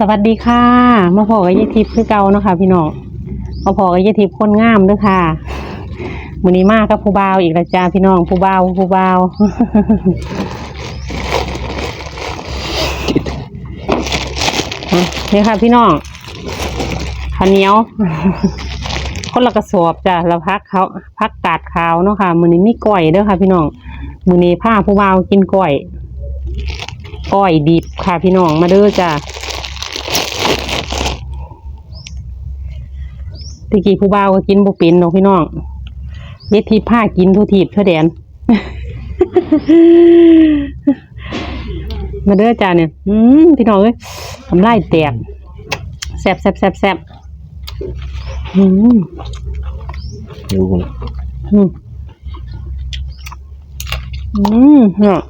สวัสดีค่ะ มาพอกับยายทิพย์คือเก่าเนาะค่ะ พี่น้องมาพอกับยายทิพย์คนงามด้วยค่ะมือนี้มากับผู้บ่าวอีกละจ้าพี่น้องผู้บ่าวผู้บ่าวนี่ค่ะ พี่น้องข้าวเหนียว คนละกระสอบจ้ะแล้วพักเขาพักกาดขาวเนาะค่ะมือนี้มีก้อยเด้อค่ะ พี่น้องมือนี้พาผู้บ่าวกินก้อยก้อยดิบค่ะ พี่น้องมาเด้อจ้ะ ตะกี้ผู้บ่าวก็กินบ่เป็นเนาะพี่น้องเย็ดทีผ้ากินทุทีบเท่าแดน มาเด้อจ้าเนี่ยอืมพี่น้องเอ้ยทำลายแตกแซ่บแซ่บแซ่บแซ่บอืมดูก่อนอืมอืมเนาะ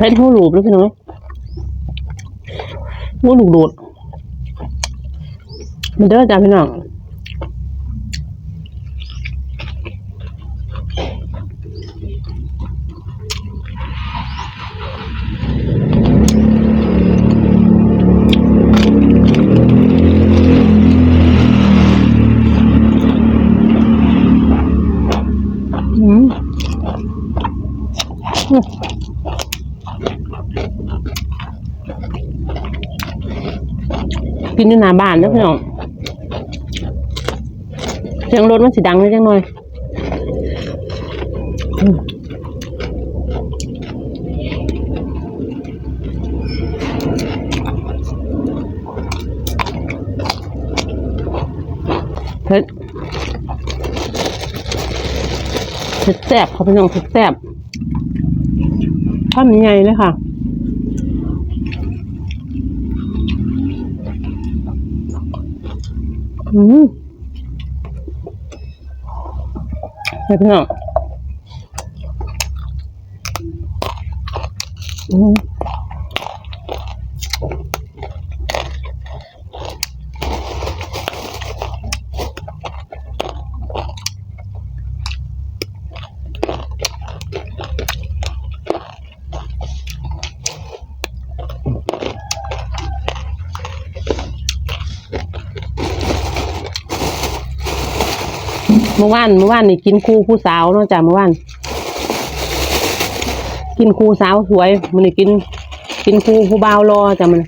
เผ็ดหูหลูบด้วยพี่น้องหูหลูบโดดมาเด้อจ้าพี่น้องอืมอืม กินอยู่หน้าบ้านแล้วพี่น้องเสียงรถมันสิดังนิดจังหน่อยอืมเผ็ดเผ็ดแซ่บเขาเป็นน้องเผ็ดแซ่บท่อนใหญ่เลยค่ะ อืมเผ็ดพี่น้องอืม เมื่อวานเมื่อวานนี่กินคู่ผู้สาวเนาะจ้ะเมื่อวานกินคู่สาวสวยมันนี่กิน กินคู่ผู้บ่าวรอจ้ะมัน